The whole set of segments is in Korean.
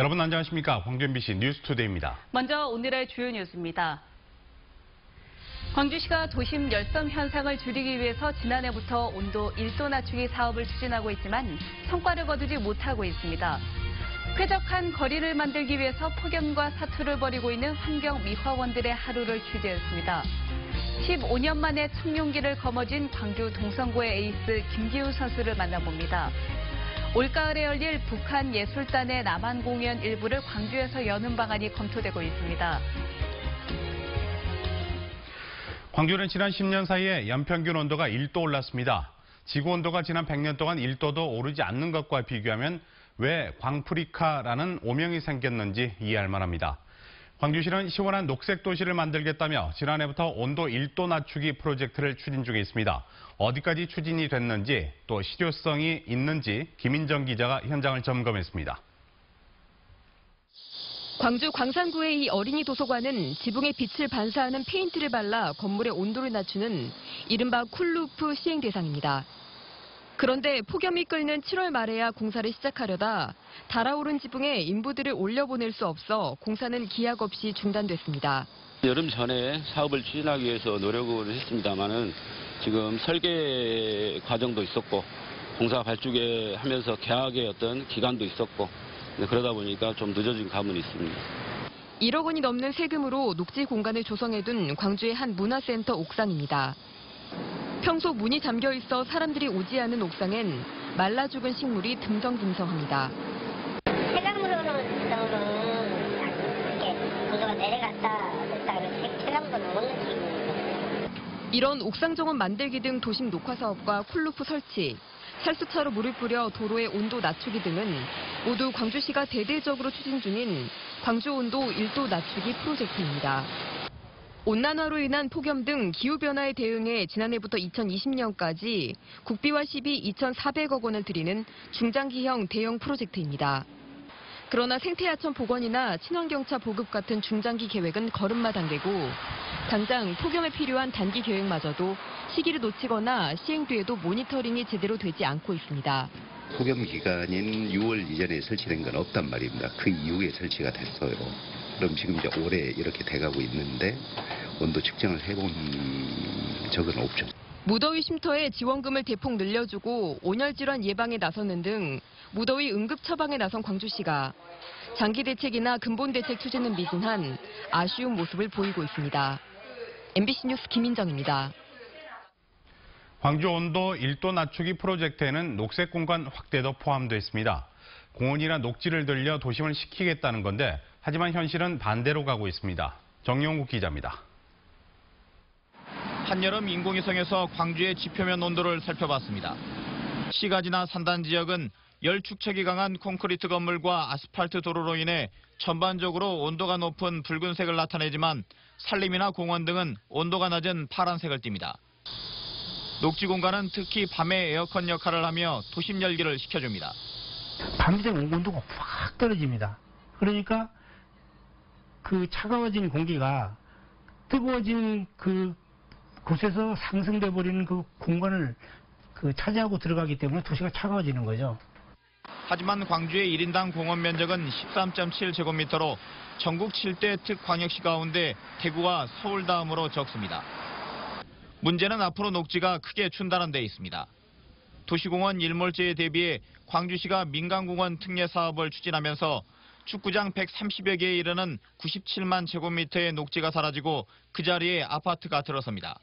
여러분 안녕하십니까. 광주 MBC 뉴스투데이입니다. 먼저 오늘의 주요 뉴스입니다. 광주시가 도심 열섬 현상을 줄이기 위해서 지난해부터 온도 1도 낮추기 사업을 추진하고 있지만 성과를 거두지 못하고 있습니다. 쾌적한 거리를 만들기 위해서 폭염과 사투를 벌이고 있는 환경 미화원들의 하루를 취재했습니다. 15년 만에 청룡기를 거머쥔 광주 동성고의 에이스 김기훈 선수를 만나봅니다. 올가을에 열릴 북한 예술단의 남한 공연 일부를 광주에서 여는 방안이 검토되고 있습니다. 광주는 지난 10년 사이에 연평균 온도가 1도 올랐습니다. 지구 온도가 지난 100년 동안 1도도 오르지 않는 것과 비교하면 왜 광프리카라는 오명이 생겼는지 이해할 만합니다. 광주시는 시원한 녹색 도시를 만들겠다며 지난해부터 온도 1도 낮추기 프로젝트를 추진 중에 있습니다. 어디까지 추진이 됐는지 또 실효성이 있는지 김인정 기자가 현장을 점검했습니다. 광주 광산구의 이 어린이 도서관은 지붕에 빛을 반사하는 페인트를 발라 건물의 온도를 낮추는 이른바 쿨루프 시행 대상입니다. 그런데 폭염이 끓는 7월 말에야 공사를 시작하려다 달아오른 지붕에 인부들을 올려보낼 수 없어 공사는 기약 없이 중단됐습니다. 여름 전에 사업을 추진하기 위해서 노력을 했습니다만은 지금 설계 과정도 있었고 공사 발주계 하면서 계약의 어떤 기간도 있었고 네, 그러다 보니까 좀 늦어진 감은 있습니다. 1억 원이 넘는 세금으로 녹지 공간을 조성해둔 광주의 한 문화센터 옥상입니다. 평소 문이 잠겨 있어 사람들이 오지 않은 옥상엔 말라 죽은 식물이 듬성듬성합니다. 체감으로는 이렇게 온도가 내려갔다 이런 옥상 정원 만들기 등 도심 녹화 사업과 쿨루프 설치, 살수차로 물을 뿌려 도로의 온도 낮추기 등은 모두 광주시가 대대적으로 추진 중인 광주 온도 1도 낮추기 프로젝트입니다. 온난화로 인한 폭염 등 기후변화에 대응해 지난해부터 2020년까지 국비와 시비 2,400억 원을 들이는 중장기형 대형 프로젝트입니다. 그러나 생태하천 복원이나 친환경차 보급 같은 중장기 계획은 걸음마 단계고 당장 폭염에 필요한 단기 계획마저도 시기를 놓치거나 시행 뒤에도 모니터링이 제대로 되지 않고 있습니다. 폭염 기간인 6월 이전에 설치된 건 없단 말입니다. 그 이후에 설치가 됐어요. 그럼 지금 이제 올해 이렇게 돼가고 있는데 온도 측정을 해본 적은 없죠. 무더위 쉼터에 지원금을 대폭 늘려주고 온열 질환 예방에 나서는 등 무더위 응급 처방에 나선 광주시가 장기 대책이나 근본 대책 추진은 미진한 아쉬운 모습을 보이고 있습니다. MBC 뉴스 김인정입니다. 광주 온도 1도 낮추기 프로젝트에는 녹색 공간 확대도 포함되어 있습니다. 공원이나 녹지를 들려 도심을 식히겠다는 건데 하지만 현실은 반대로 가고 있습니다. 정용국 기자입니다. 한여름 인공위성에서 광주의 지표면 온도를 살펴봤습니다. 시가 지나 산단 지역은 열 축적이 강한 콘크리트 건물과 아스팔트 도로로 인해 전반적으로 온도가 높은 붉은색을 나타내지만 산림이나 공원 등은 온도가 낮은 파란색을 띱니다. 녹지 공간은 특히 밤에 에어컨 역할을 하며 도심 열기를 식혀줍니다. 밤이 되면 온도가 확 떨어집니다. 그러니까 그 차가워진 공기가 뜨거워진 그 곳에서 상승돼 버리는 그 공간을 그 차지하고 들어가기 때문에 도시가 차가워지는 거죠. 하지만 광주의 1인당 공원 면적은 13.7제곱미터로 전국 7대 특광역시 가운데 대구와 서울 다음으로 적습니다. 문제는 앞으로 녹지가 크게 춘다는 데 있습니다. 도시공원 일몰제에 대비해 광주시가 민간공원 특례 사업을 추진하면서 축구장 130여 개에 이르는 97만 제곱미터의 녹지가 사라지고 그 자리에 아파트가 들어섭니다.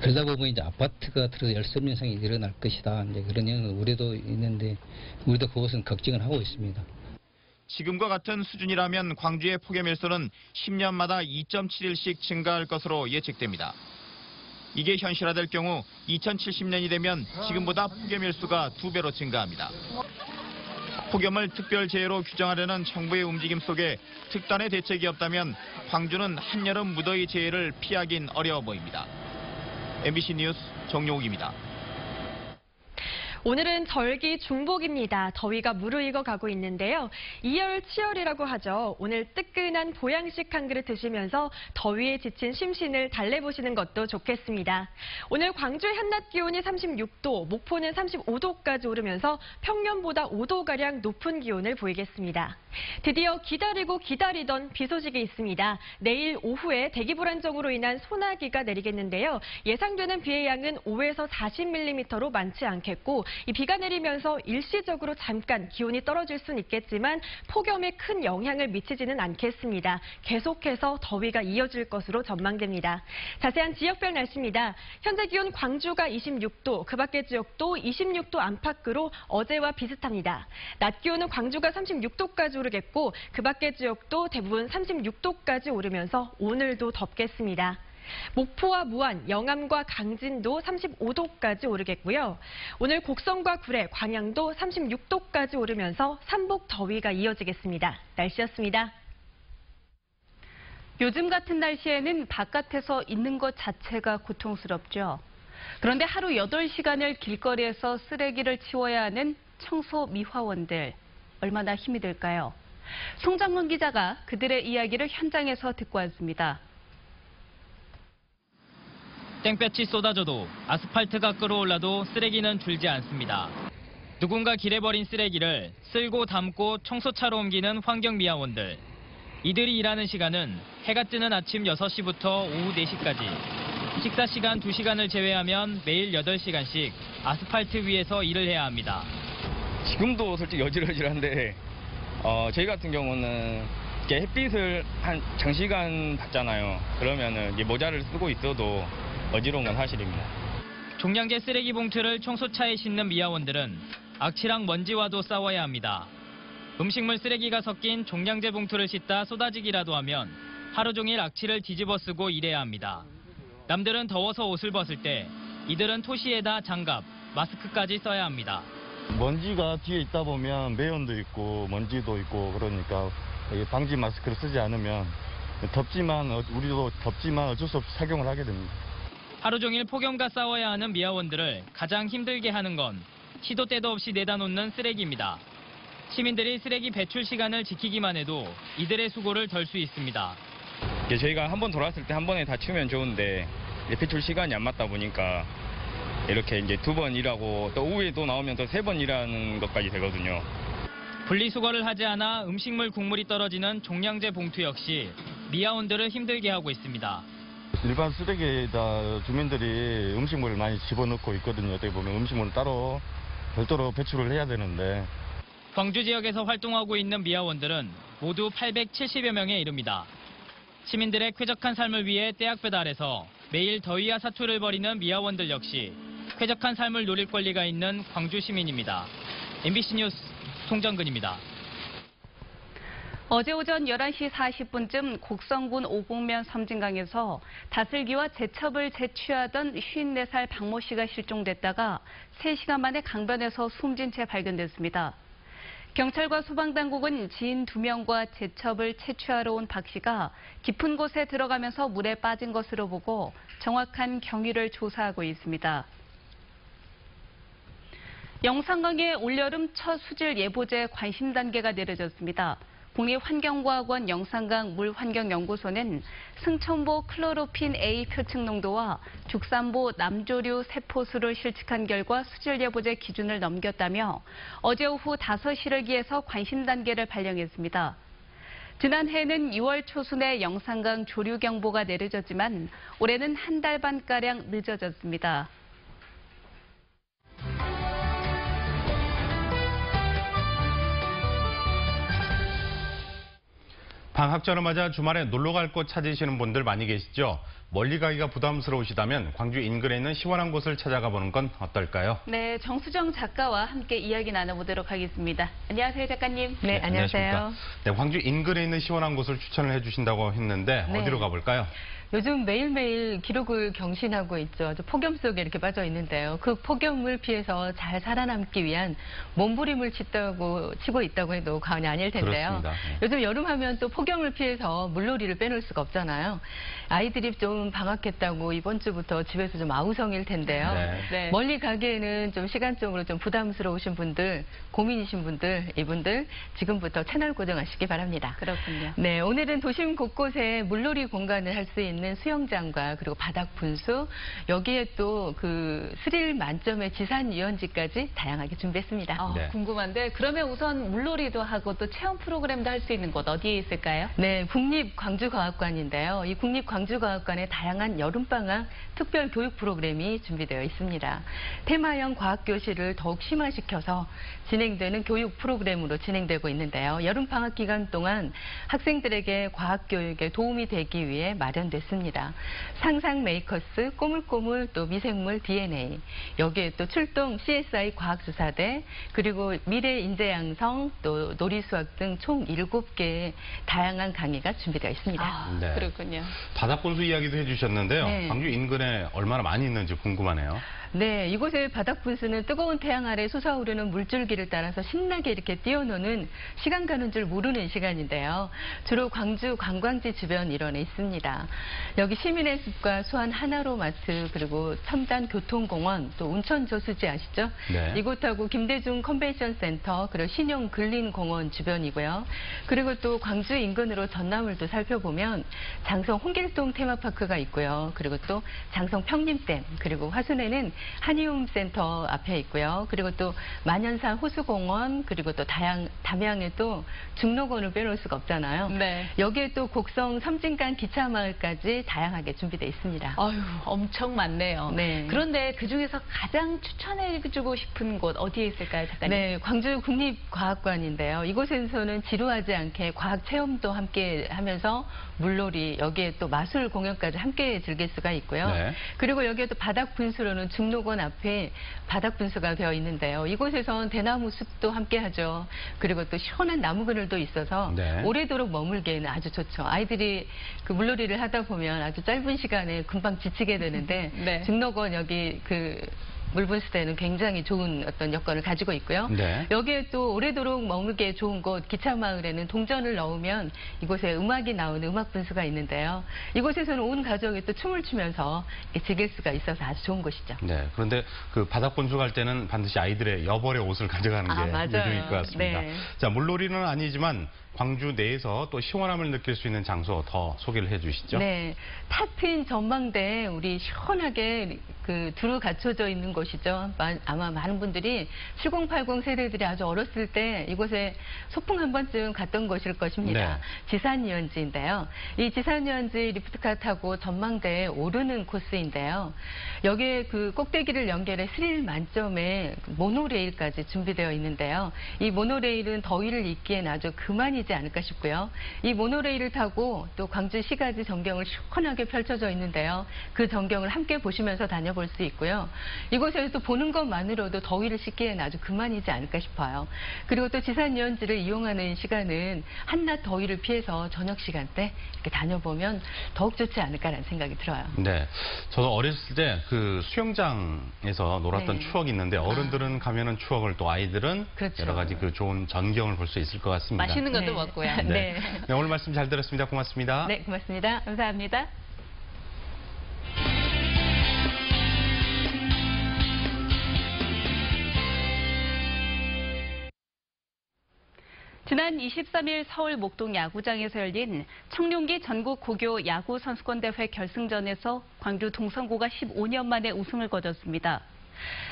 그러다 보면 이제 아파트가 들어 열섬 현상이 일어날 것이다. 이제 그런 우려도 있는데 우리도 그것은 걱정을 하고 있습니다. 지금과 같은 수준이라면 광주의 폭염 일수는 10년마다 2.7일씩 증가할 것으로 예측됩니다. 이게 현실화될 경우 2070년이 되면 지금보다 폭염 일수가 두 배로 증가합니다. 폭염을 특별재해로 규정하려는 정부의 움직임 속에 특단의 대책이 없다면 광주는 한여름 무더위 재해를 피하긴 어려워 보입니다. MBC 뉴스 정용욱입니다. 오늘은 절기 중복입니다. 더위가 무르익어 가고 있는데요. 이열 치열이라고 하죠. 오늘 뜨끈한 보양식 한 그릇 드시면서 더위에 지친 심신을 달래보시는 것도 좋겠습니다. 오늘 광주의 한낮 기온이 36도, 목포는 35도까지 오르면서 평년보다 5도가량 높은 기온을 보이겠습니다. 드디어 기다리고 기다리던 비 소식이 있습니다. 내일 오후에 대기 불안정으로 인한 소나기가 내리겠는데요. 예상되는 비의 양은 5에서 40mm로 많지 않겠고 이 비가 내리면서 일시적으로 잠깐 기온이 떨어질 수는 있겠지만 폭염에 큰 영향을 미치지는 않겠습니다. 계속해서 더위가 이어질 것으로 전망됩니다. 자세한 지역별 날씨입니다. 현재 기온 광주가 26도, 그 밖의 지역도 26도 안팎으로 어제와 비슷합니다. 낮 기온은 광주가 36도까지 오르 겠고 그 밖의 지역도 대부분 36도까지 오르면서 오늘도 덥겠습니다. 목포와 무안, 영암과 강진도 35도까지 오르겠고요. 오늘 곡성과 구례, 광양도 36도까지 오르면서 삼복 더위가 이어지겠습니다. 날씨였습니다. 요즘 같은 날씨에는 바깥에서 있는 것 자체가 고통스럽죠. 그런데 하루 8시간을 길거리에서 쓰레기를 치워야 하는 청소 미화원들. 얼마나 힘이 들까요? 송장문 기자가 그들의 이야기를 현장에서 듣고 왔습니다. 땡볕이 쏟아져도 아스팔트가 끌어올라도 쓰레기는 줄지 않습니다. 누군가 길에 버린 쓰레기를 쓸고 담고 청소차로 옮기는 환경미화원들. 이들이 일하는 시간은 해가 뜨는 아침 6시부터 오후 4시까지. 식사 시간 2시간을 제외하면 매일 8시간씩 아스팔트 위에서 일을 해야 합니다. 지금도 솔직히 어질어질한데 어, 저희 같은 경우는 이렇게 햇빛을 한 장시간 받잖아요. 그러면은 이제 모자를 쓰고 있어도 어지러운 건 사실입니다. 종량제 쓰레기 봉투를 청소차에 싣는 미화원들은 악취랑 먼지와도 싸워야 합니다. 음식물 쓰레기가 섞인 종량제 봉투를 싣다 쏟아지기라도 하면 하루 종일 악취를 뒤집어 쓰고 일해야 합니다. 남들은 더워서 옷을 벗을 때 이들은 토시에다 장갑, 마스크까지 써야 합니다. 먼지가 뒤에 있다 보면 매연도 있고 먼지도 있고 그러니까 이 방지 마스크를 쓰지 않으면 덥지만 어- 우리도 덥지만 어쩔 수 없이 착용을 하게 됩니다. 하루 종일 폭염과 싸워야 하는 미화원들을 가장 힘들게 하는 건 시도 때도 없이 내다 놓는 쓰레기입니다. 시민들이 쓰레기 배출 시간을 지키기만 해도 이들의 수고를 덜 수 있습니다. 저희가 한 번 돌아왔을 때 한 번에 다 치우면 좋은데 배출 시간이 안 맞다 보니까 이렇게 이제 두 번 일하고 또 오후에 또 나오면 또 세 번 일하는 것까지 되거든요. 분리수거를 하지 않아 음식물 국물이 떨어지는 종량제 봉투 역시 미화원들을 힘들게 하고 있습니다. 일반 쓰레기에다 주민들이 음식물을 많이 집어넣고 있거든요. 어떻게 보면 음식물을 따로 별도로 배출을 해야 되는데 광주 지역에서 활동하고 있는 미화원들은 모두 870여 명에 이릅니다. 시민들의 쾌적한 삶을 위해 떼약 배달해서 매일 더위와 사투를 벌이는 미화원들 역시 쾌적한 삶을 누릴 권리가 있는 광주 시민입니다. MBC 뉴스 송정근입니다. 어제 오전 11시 40분쯤 곡성군 오곡면 섬진강에서 다슬기와 제첩을 채취하던 54살 박모 씨가 실종됐다가 3시간 만에 강변에서 숨진 채 발견됐습니다. 경찰과 소방당국은 지인 2명과 제첩을 채취하러 온 박 씨가 깊은 곳에 들어가면서 물에 빠진 것으로 보고 정확한 경위를 조사하고 있습니다. 영산강의 올여름 첫 수질 예보제 관심 단계가 내려졌습니다. 국립환경과학원 영산강 물환경연구소는 승천보 클로로핀 A 표층 농도와 죽산보 남조류 세포수를 실측한 결과 수질 예보제 기준을 넘겼다며 어제 오후 5시를 기해서 관심 단계를 발령했습니다. 지난해에는 6월 초순에 영산강 조류 경보가 내려졌지만 올해는 한 달 반가량 늦어졌습니다. 방학절을 맞아 주말에 놀러 갈 곳 찾으시는 분들 많이 계시죠? 멀리 가기가 부담스러우시다면 광주 인근에 있는 시원한 곳을 찾아가 보는 건 어떨까요? 네, 정수정 작가와 함께 이야기 나눠보도록 하겠습니다. 안녕하세요, 작가님. 네, 안녕하세요. 안녕하십니까? 네, 광주 인근에 있는 시원한 곳을 추천을 해주신다고 했는데 네. 어디로 가볼까요? 요즘 매일매일 기록을 경신하고 있죠. 아주 폭염 속에 이렇게 빠져 있는데요. 그 폭염을 피해서 잘 살아남기 위한 몸부림을 치다고 치고 있다고 해도 과언이 아닐 텐데요. 그렇습니다. 네. 요즘 여름하면 또 폭염 폭염을 피해서 물놀이를 빼놓을 수가 없잖아요. 아이들이 좀 방학했다고 이번 주부터 집에서 좀 아우성일 텐데요. 네. 네. 멀리 가기에는 좀 시간적으로 좀 부담스러우신 분들, 고민이신 분들, 이분들 지금부터 채널 고정하시기 바랍니다. 그렇군요. 네, 오늘은 도심 곳곳에 물놀이 공간을 할 수 있는 수영장과 그리고 바닥 분수, 여기에 또 그 스릴 만점의 지산 유연지까지 다양하게 준비했습니다. 아, 네. 궁금한데 그러면 우선 물놀이도 하고 또 체험 프로그램도 할 수 있는 곳 어디에 있을까요? 네, 국립 광주과학관인데요. 이 국립 광주과학관에 다양한 여름방학 특별 교육 프로그램이 준비되어 있습니다. 테마형 과학교실을 더욱 심화시켜서 진행되는 교육 프로그램으로 진행되고 있는데요. 여름방학 기간 동안 학생들에게 과학교육에 도움이 되기 위해 마련됐습니다. 상상 메이커스, 꼬물꼬물, 또 미생물 DNA, 여기에 또 출동 CSI 과학수사대, 그리고 미래 인재 양성, 또 놀이 수학 등 총 7개의 다양한 강의가 준비되어 있습니다. 아, 네. 그렇군요. 바닥분수 이야기도 해주셨는데요. 네. 광주 인근에 얼마나 많이 있는지 궁금하네요. 네, 이곳의 바닥 분수는 뜨거운 태양 아래 솟아오르는 물줄기를 따라서 신나게 이렇게 뛰어노는 시간 가는 줄 모르는 시간인데요. 주로 광주 관광지 주변 일원에 있습니다. 여기 시민의 숲과 수안 하나로 마트 그리고 첨단 교통공원 또 운천 저수지 아시죠? 네. 이곳하고 김대중 컨벤션 센터 그리고 신용 근린 공원 주변이고요. 그리고 또 광주 인근으로 전나물도 살펴보면 장성 홍길동 테마파크가 있고요. 그리고 또 장성 평림댐 그리고 화순에는 한의움 센터 앞에 있고요. 그리고 또 만연산 호수공원 그리고 또 다양 담양에 또 중록원을 빼놓을 수가 없잖아요. 네. 여기에 또 곡성 섬진강 기차마을까지 다양하게 준비되어 있습니다. 아유, 엄청 많네요. 네. 그런데 그 중에서 가장 추천해주고 싶은 곳 어디에 있을까요, 작가님? 네, 광주 국립과학관인데요. 이곳에서는 지루하지 않게 과학 체험도 함께 하면서 물놀이, 여기에 또 마술 공연까지 함께 즐길 수가 있고요. 네. 그리고 여기에 또 바닥 분수로는 중 록원 앞에 바닥 분수가 되어 있는데요. 이곳에선 대나무 숲도 함께 하죠. 그리고 또 시원한 나무 그늘도 있어서 네. 오래도록 머물기에는 아주 좋죠. 아이들이 그 물놀이를 하다 보면 아주 짧은 시간에 금방 지치게 되는데 네. 중록원 여기 그 물분수대는 굉장히 좋은 어떤 여건을 가지고 있고요. 네. 여기에 또 오래도록 머물기에 좋은 곳 기차마을에는 동전을 넣으면 이곳에 음악이 나오는 음악 분수가 있는데요. 이곳에서는 온 가족이 또 춤을 추면서 즐길 수가 있어서 아주 좋은 곳이죠. 네. 그런데 그 바닥 분수 갈 때는 반드시 아이들의 여벌의 옷을 가져가는 게 아, 맞아요. 요즘일 것 같습니다. 네. 자, 물놀이는 아니지만 광주 내에서 또 시원함을 느낄 수 있는 장소 더 소개를 해 주시죠. 네, 탁 트인 전망대에 우리 시원하게 그 두루 갖춰져 있는 곳이죠. 마- 아마 많은 분들이 7080 세대들이 아주 어렸을 때 이곳에 소풍 한 번쯤 갔던 곳일 것입니다. 네. 지산유원지인데요. 이 지산유원지 리프트카 타고 전망대에 오르는 코스인데요. 여기에 그 꼭대기를 연결해 스릴 만점의 모노레일까지 준비되어 있는데요. 이 모노레일은 더위를 잊기엔 아주 그만이 지 않을까 싶고요. 이 모노레일을 타고 또 광주 시가지 전경을 시원하게 펼쳐져 있는데요. 그 전경을 함께 보시면서 다녀볼 수 있고요. 이곳에서 또 보는 것만으로도 더위를 식기엔 아주 그만이지 않을까 싶어요. 그리고 또 지산유원지를 이용하는 시간은 한낮 더위를 피해서 저녁 시간대 이렇게 다녀보면 더욱 좋지 않을까라는 생각이 들어요. 네. 저도 어렸을 때 그 수영장에서 놀았던 네. 추억이 있는데 어른들은 가면은 추억을 또 아이들은 그렇죠. 여러 가지 그 좋은 전경을 볼 수 있을 것 같습니다. 맛있는 것도 네. 먹고요. 네. 네. 네, 오늘 말씀 잘 들었습니다. 고맙습니다. 네, 고맙습니다. 감사합니다. 지난 23일 서울 목동 야구장에서 열린 청룡기 전국 고교 야구 선수권 대회 결승전에서 광주 동성고가 15년 만에 우승을 거뒀습니다.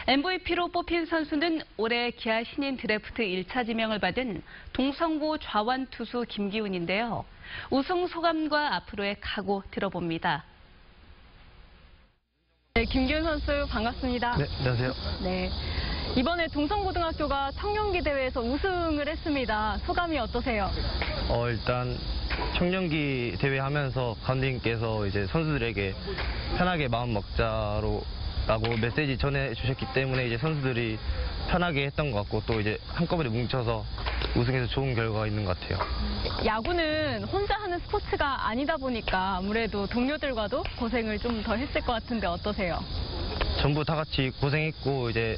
MVP로 뽑힌 선수는 올해 기아 신인 드래프트 1차 지명을 받은 동성고 좌완 투수 김기훈인데요. 우승 소감과 앞으로의 각오 들어봅니다. 네, 김기훈 선수 반갑습니다. 네, 안녕하세요. 네. 이번에 동성고등학교가 청년기 대회에서 우승을 했습니다. 소감이 어떠세요? 어, 일단 청년기 대회 하면서 감독님께서 이제 선수들에게 편하게 마음 먹자로 라고 메시지 전해주셨기 때문에 이제 선수들이 편하게 했던 것 같고 또 이제 한꺼번에 뭉쳐서 우승해서 좋은 결과가 있는 것 같아요. 야구는 혼자 하는 스포츠가 아니다 보니까 아무래도 동료들과도 고생을 좀 더 했을 것 같은데 어떠세요? 전부 다 같이 고생했고 이제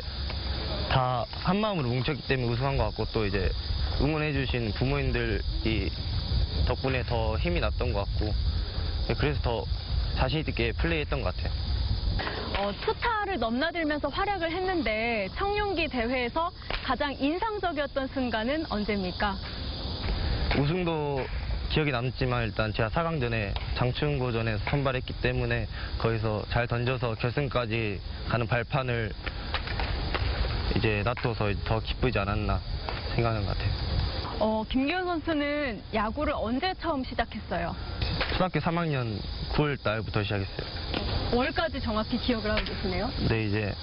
다 한 마음으로 뭉쳤기 때문에 우승한 것 같고 또 이제 응원해주신 부모님들이 덕분에 더 힘이 났던 것 같고 네, 그래서 더 자신 있게 플레이했던 것 같아요. 어, 투타를 넘나들면서 활약을 했는데 청룡기 대회에서 가장 인상적이었던 순간은 언제입니까? 우승도 기억이 남지만 일단 제가 4강전에 장충고전에서 선발했기 때문에 거기서 잘 던져서 결승까지 가는 발판을 이제 놔둬서 더 기쁘지 않았나 생각하는 것 같아요. 어, 김기현 선수는 야구를 언제 처음 시작했어요? 초등학교 3학년 9월 달부터 시작했어요. 월까지 정확히 기억을 하고 계시네요. 근데 이제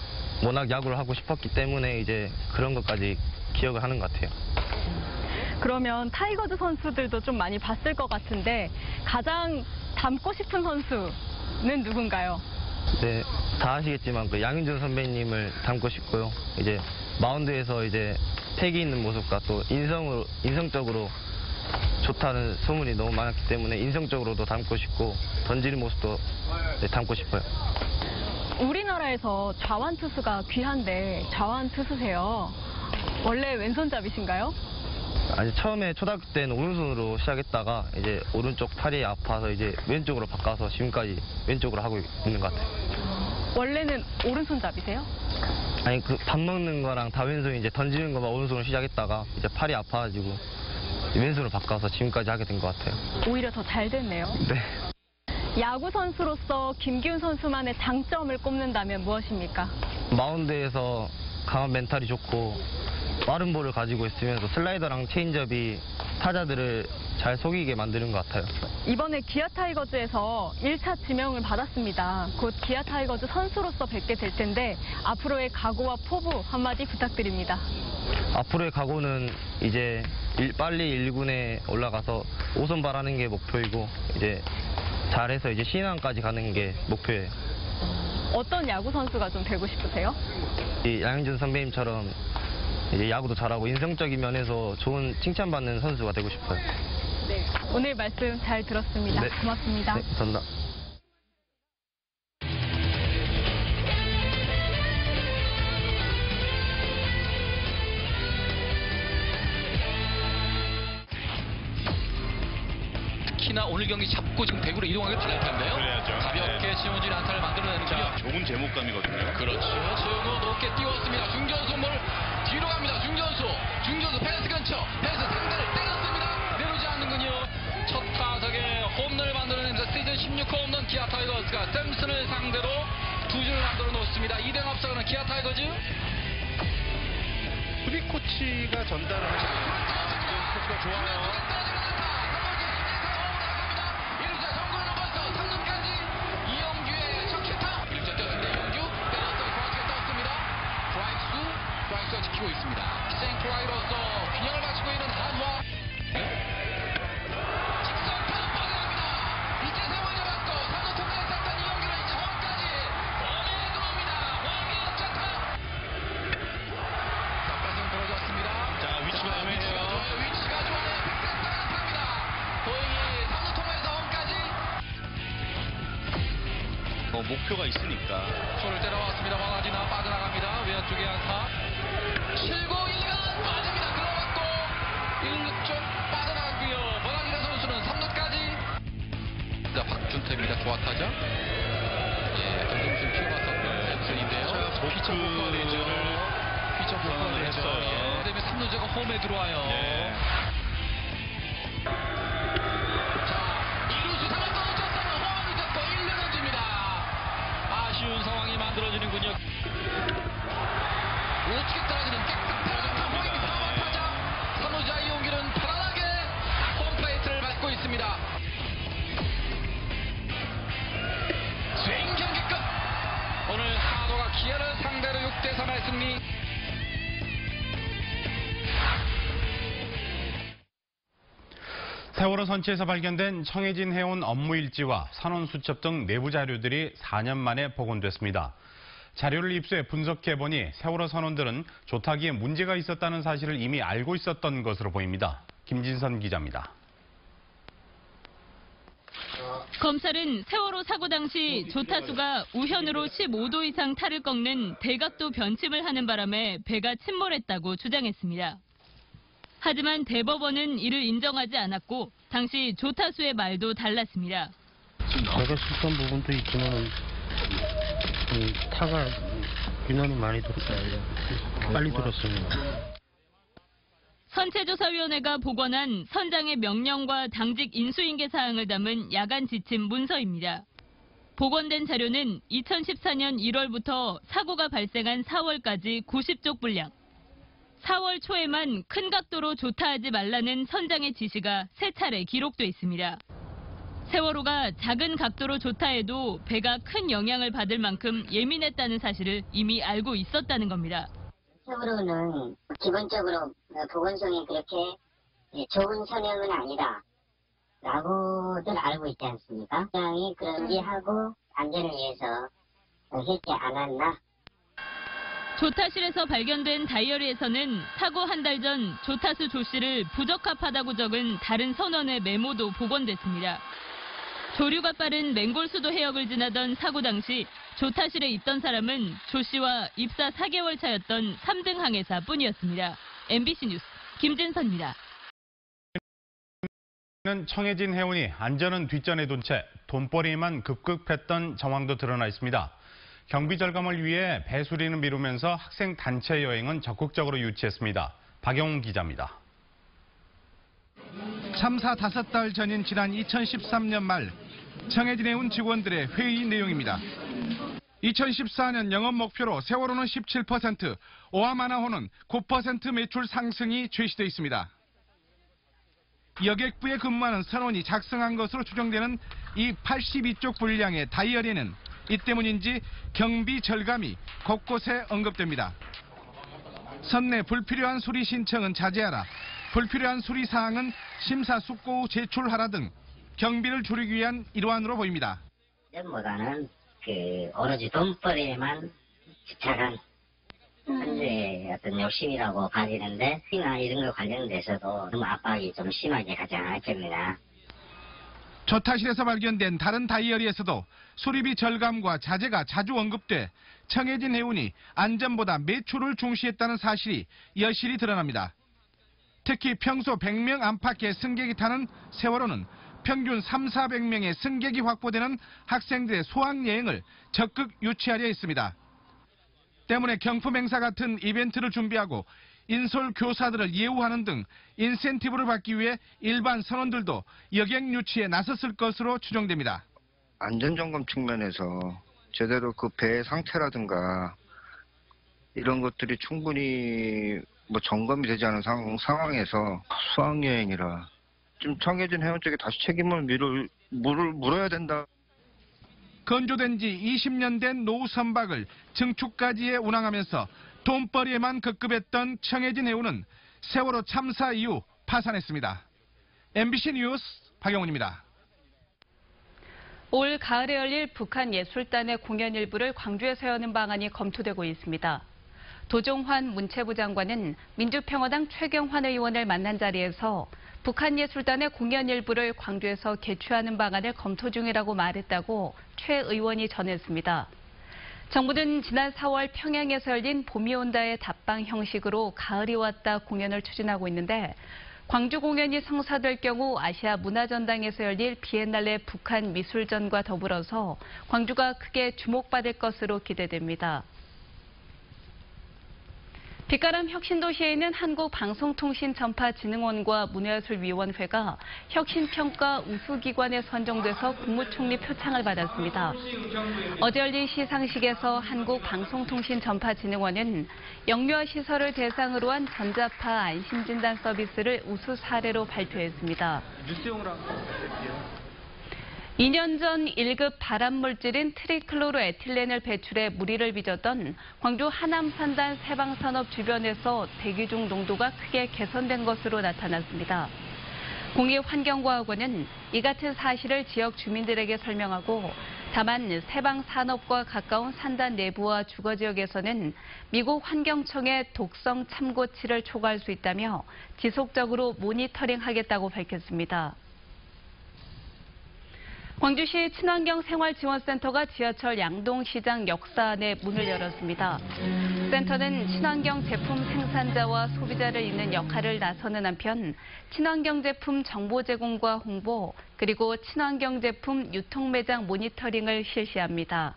워낙 야구를 하고 싶었기 때문에 이제 그런 것까지 기억을 하는 것 같아요. 그러면 타이거즈 선수들도 좀 많이 봤을 것 같은데 가장 닮고 싶은 선수는 누군가요? 네, 다 아시겠지만 그 양윤준 선배님을 닮고 싶고요. 이제 마운드에서 이제 패기 있는 모습과 또 인성으로 인성적으로 좋다는 소문이 너무 많았기 때문에 인성적으로도 닮고 싶고 던지는 모습도 네, 닮고 싶어요. 우리나라에서 좌완 투수가 귀한데 좌완 투수세요. 원래 왼손잡이신가요? 아니 처음에 초등학교 때는 오른손으로 시작했다가 이제 오른쪽 팔이 아파서 이제 왼쪽으로 바꿔서 지금까지 왼쪽으로 하고 있는 것 같아요. 원래는 오른손잡이세요? 아니 그 밥 먹는 거랑 다 왼손 이제 던지는 거만 오른손으로 시작했다가 이제 팔이 아파가지고 왼손으로 바꿔서 지금까지 하게 된 것 같아요. 오히려 더 잘 됐네요. 네. 야구 선수로서 김기훈 선수만의 장점을 꼽는다면 무엇입니까? 마운드에서 강한 멘탈이 좋고 빠른 볼을 가지고 있으면서 슬라이더랑 체인지업이 타자들을 잘 속이게 만드는 것 같아요. 이번에 기아 타이거즈에서 1차 지명을 받았습니다. 곧 기아 타이거즈 선수로서 뵙게 될 텐데 앞으로의 각오와 포부 한마디 부탁드립니다. 앞으로의 각오는 이제 일- 빨리 1군에 올라가서 5선발 하는 게 목표이고 이제 잘해서 이제 신인왕까지 가는 게 목표예요. 어떤 야구 선수가 좀 되고 싶으세요? 이 양현준 선배님처럼 이제 야구도 잘하고 인성적인 면에서 좋은 칭찬받는 선수가 되고 싶어요. 네. 오늘 말씀 잘 들었습니다. 네. 고맙습니다. 네, 감사합니다. 특히나 오늘 경기 잡고 지금 대구로 이동하기 잘할 텐데요. 그래야죠. 가볍게 네. 최원진 안타를 만들어내는군요. 좋은 제목감이거든요. 그렇죠. 최영호 높게 띄웠습니다. 중전수 볼 뒤로 갑니다. 중전수. 중전수 펜스 근처. 펜스 상대를 때렸습니다. 내려오지 않는군요. 첫 타석에 홈런을 만들어내면서 시즌 16호 홈런 기아 타이거즈가 샘슨을 상대로 두 줄을 만들어 놓습니다. 2대 앞서가는 기아 타이거즈. 수비 코치가 전달을 하셨습니다. 코치가 좋아요. 있습니다. 생트라이로서 균형을 맞추고 있는 한화 3루자가 홈에 들어와요. 네. 세월호 선치에서 발견된 청해진 해운 업무 일지와 산원 수첩 등 내부 자료들이 4년 만에 복원됐습니다. 자료를 입수해 분석해보니 세월호 선원들은 조타기에 문제가 있었다는 사실을 이미 알고 있었던 것으로 보입니다. 김진선 기자입니다. 검찰은 세월호 사고 당시 조타수가 우현으로 15도 이상 탈을 꺾는 대각도 변침을 하는 바람에 배가 침몰했다고 주장했습니다. 하지만 대법원은 이를 인정하지 않았고 당시 조타수의 말도 달랐습니다. 제가 실수한 부분도 있지만 음, 타가 민원이 많이 들었어요. 빨리 들었습니다. 선체조사위원회가 복원한 선장의 명령과 당직 인수인계 사항을 담은 야간 지침 문서입니다. 복원된 자료는 2014년 1월부터 사고가 발생한 4월까지 90쪽 분량. 4월 초에만 큰 각도로 조타하지 말라는 선장의 지시가 세 차례 기록돼 있습니다. 세월호가 작은 각도로 조타해도 배가 큰 영향을 받을 만큼 예민했다는 사실을 이미 알고 있었다는 겁니다. 세월호는 기본적으로 보건성이 그렇게 좋은 선형은 아니다. 라고들 알고 있지 않습니까? 장이 그런지 하고 안전을 위해서 했지 않았나? 조타실에서 발견된 다이어리에서는 사고 한 달 전 조타수 조 씨를 부적합하다고 적은 다른 선원의 메모도 복원됐습니다. 조류가 빠른 맹골수도 해역을 지나던 사고 당시 조타실에 있던 사람은 조 씨와 입사 4개월 차였던 3등 항해사 뿐이었습니다. MBC 뉴스 김진선입니다. 는 청해진 해운이 안전은 뒷전에 둔 채 돈벌이만 급급했던 정황도 드러나 있습니다. 경비 절감을 위해 배수리는 미루면서 학생 단체 여행은 적극적으로 유치했습니다. 박영웅 기자입니다. 참사 다섯 달 전인 지난 2013년 말 청해진에 온 직원들의 회의 내용입니다. 2014년 영업 목표로 세월호는 17%, 오하마나호는 9% 매출 상승이 제시돼 있습니다. 여객부에 근무하는 선원이 작성한 것으로 추정되는 이 82쪽 분량의 다이어리는 이 때문인지 경비 절감이 곳곳에 언급됩니다. 선내 불필요한 수리 신청은 자제하라. 불필요한 수리 사항은 심사숙고 후 제출하라 등 경비를 줄이기 위한 일환으로 보입니다. 전보다는 그 오로지 돈벌이에만 집착한 현재 어떤 욕심이라고 봐지는데 이나 이런 거 관련돼서도 너무 압박이 좀 심하게 가지 않았겠느냐. 조타실에서 발견된 다른 다이어리에서도 수리비 절감과 자재가 자주 언급돼 청해진 해운이 안전보다 매출을 중시했다는 사실이 여실히 드러납니다. 특히 평소 100명 안팎의 승객이 타는 세월호는 평균 3, 400명의 승객이 확보되는 학생들의 수학여행을 적극 유치하려 했습니다. 때문에 경품 행사 같은 이벤트를 준비하고 인솔 교사들을 예우하는 등 인센티브를 받기 위해 일반 선원들도 여객 유치에 나섰을 것으로 추정됩니다. 안전점검 측면에서 제대로 그 배의 상태라든가 이런 것들이 충분히 뭐 점검이 되지 않은 상, 상황에서 수학여행이라 좀 청해진 해운 쪽에 다시 책임을 물을, 물을 물어야 된다. 건조된 지 20년 된 노후 선박을 증축까지에 운항하면서 돈벌이에만 급급했던 청해진 해운은 세월호 참사 이후 파산했습니다. MBC 뉴스 박영훈입니다. 올 가을에 열릴 북한 예술단의 공연 일부를 광주에서 여는 방안이 검토되고 있습니다. 도종환 문체부 장관은 민주평화당 최경환 의원을 만난 자리에서 북한 예술단의 공연 일부를 광주에서 개최하는 방안을 검토 중이라고 말했다고 최 의원이 전했습니다. 정부는 지난 4월 평양에서 열린 봄이 온다의 답방 형식으로 가을이 왔다 공연을 추진하고 있는데 광주 공연이 성사될 경우 아시아 문화전당에서 열릴 비엔날레 북한 미술전과 더불어서 광주가 크게 주목받을 것으로 기대됩니다. 빛가람 혁신도시에 있는 한국방송통신전파진흥원과 문화예술위원회가 혁신평가 우수기관에 선정돼서 국무총리 표창을 받았습니다. 어제 열린 시상식에서 한국방송통신전파진흥원은 영유아 시설을 대상으로 한 전자파 안심진단 서비스를 우수 사례로 발표했습니다. 2년 전 1급 발암물질인 트리클로로에틸렌을 배출해 무리를 빚었던 광주 하남산단 세방산업 주변에서 대기 중 농도가 크게 개선된 것으로 나타났습니다. 공익환경과학원은 이 같은 사실을 지역 주민들에게 설명하고 다만 세방산업과 가까운 산단 내부와 주거지역에서는 미국 환경청의 독성 참고치를 초과할 수 있다며 지속적으로 모니터링하겠다고 밝혔습니다. 광주시 친환경 생활지원센터가 지하철 양동시장 역사 안에 문을 열었습니다. 센터는 친환경 제품 생산자와 소비자를 잇는 역할을 나서는 한편 친환경 제품 정보 제공과 홍보 그리고 친환경 제품 유통 매장 모니터링을 실시합니다.